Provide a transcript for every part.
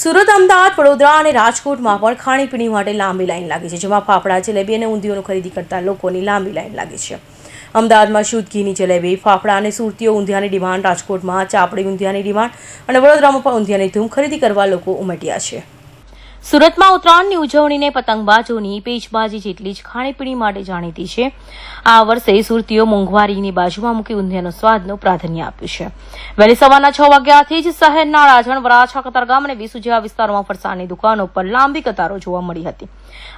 સુરત, અમદાવાદ, વડોદરા અને રાજકોટમાં પણ ખાણીપીણી માટે લાંબી લાઈન લાગી છે, જેમાં ફાફડા, જલેબી અને ઊંધિયોનું ખરીદી કરતા લોકોની લાંબી લાઈન લાગી છે. અમદાવાદમાં શુદ્ધ ઘીની જલેબી, ફાફડા અને સુરતીઓ ઊંધિયાની ડિમાન્ડ, રાજકોટમાં ચાપડી ઊંધિયાની ડિમાન્ડ અને વડોદરામાં પણ ઊંધિયાની ધૂમ ખરીદી કરવા લોકો ઉમટ્યા છે. સુરતમાં ઉત્તરાયણની ઉજવણીને પતંગબાજોની પેચબાજી જેટલી જ ખાણીપીણી માટે જાણીતી છે. આ વર્ષે સુરતીઓ મોંઘવારીની બાજુમાં મૂકી ઊંધિયાનો સ્વાદનું પ્રાધાન્ય આપ્યું છે. વહેલી સવારના છ વાગ્યાથી જ શહેરના રાજણ, વરાછા કતારગામ અને વિસુ જેવા વિસ્તારોમાં ફરસાણની દુકાનો પર લાંબી કતારો જોવા મળી હતી.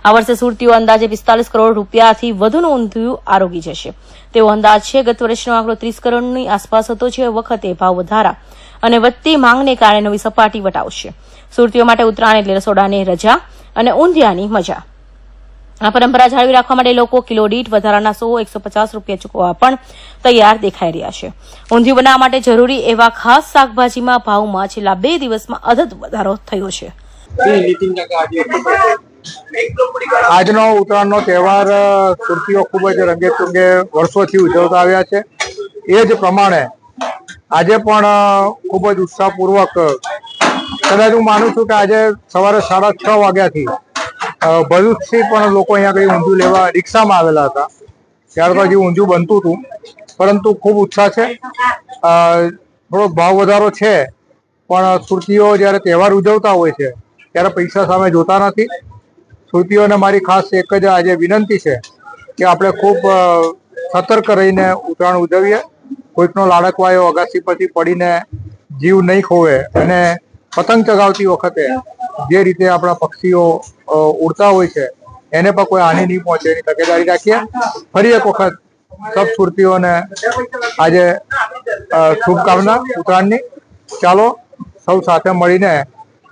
આ વર્ષે સુરતીઓ અંદાજે પિસ્તાલીસ કરોડ રૂપિયાથી વધુનું ઊંધિયું આરોગી જશે. તેવો અંદાજ છે, ગત વર્ષનો આંકડો ત્રીસ કરોડની આસપાસ હતો જે વખતે ભાવ વધારા અને વધતી માંગને કારણે નવી સપાટી વટાવશે. સુરતીઓ માટે ઉત્તરાયણ એટલે રસોડાની રજા અને ઊંધિયાની મજા. આ પરંપરા જાળવી રાખવા માટે લોકો કિલો દીઠ વધારાના સો એકસો પચાસ રૂપિયા ચૂકવવા પણ તૈયાર દેખાઈ રહ્યા છે. ઊંધિયું બનાવવા માટે જરૂરી એવા ખાસ શાકભાજીમાં ભાવમાં છેલ્લા બે દિવસમાં અધદ વધારો થયો છે. આજનો ઉત્તરાયણનો તહેવાર સુરતીઓ ખૂબ જ રંગે ચુંગે વર્ષોથી ઉજવતા આવ્યા છે. એ જ પ્રમાણે આજે પણ ખૂબ જ ઉત્સાહપૂર્વક કદાચ હું માનું છું કે આજે સવારે સાડા છ વાગ્યાથી ભરૂચથી પણ લોકો અહીંયા કંઈ ઊંધું લેવા રિક્ષામાં આવેલા હતા. ત્યાર પછી ઊંધું બનતું હતું. પરંતુ ખૂબ ઉત્સાહ છે. અ, થોડો ભાવ વધારો છે. પણ સુરતીઓ જ્યારે તહેવાર ઉજવતા હોય છે ત્યારે પૈસા સામે જોતા નથી. સુરતીઓને મારી ખાસ એક જ આજે વિનંતી છે કે આપણે ખૂબ સતર્ક રહીને ઉત્તરાયણ ઉજવીએ. કોઈકનો લાડકવાયો અગાસી પરથી પડીને જીવ નહીં ખોવે અને પતંગ ચગાવતી વખતે જે રીતે આપણા પક્ષીઓ ઉડતા હોય છે, એને પણ કોઈ હાનિ નહીં પહોંચે એની તકેદારી રાખીએ. ફરી એક વખત સબ સુરતીઓને આજે શુભકામના ઉત્તરાયણની. ચાલો, સૌ સાથે મળીને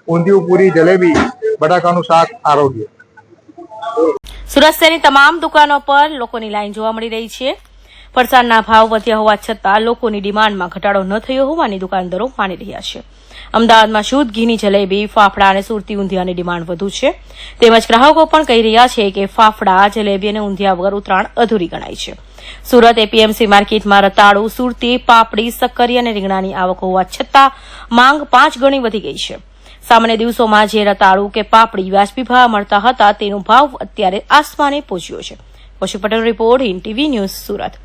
ઊંધિયું પૂરી જલેબી, બટાકાનું શાક, આરોગ્ય. સુરત શહેરની તમામ દુકાનો પર લોકોની લાઇન જોવા મળી રહી છે. ફરસાણના ભાવ વધ્યા હોવા છતાં લોકોની ડિમાન્ડમાં ઘટાડો ન થયો હોવાની દુકાનદારો માની રહ્યા છે. અમદાવાદમાં શુદ્ધ ઘીની જલેબી, ફાફડા અને સુરતી ઊંધિયાની ડિમાન્ડ વધુ છે. તેમજ ગ્રાહકો પણ કહી રહ્યા છે કે ફાફડા, જલેબી અને ઊંધિયા વગર ઉત્તરાયણ અધૂરી ગણાય છે. સુરત એપીએમસી માર્કેટમાં રતાળુ, સુરતી, પાપડી, સક્કરી અને રીંગણાની આવક હોવા છતાં માંગ પાંચ ગણી વધી ગઈ છે. સામાન્ય દિવસોમાં જે રતાળુ કે પાપડી વ્યાજબી ભાવ મળતા હતા તેનો ભાવ અત્યારે આસમાને પહોંચ્યો છે. Pashu Patel report in TV news Surat.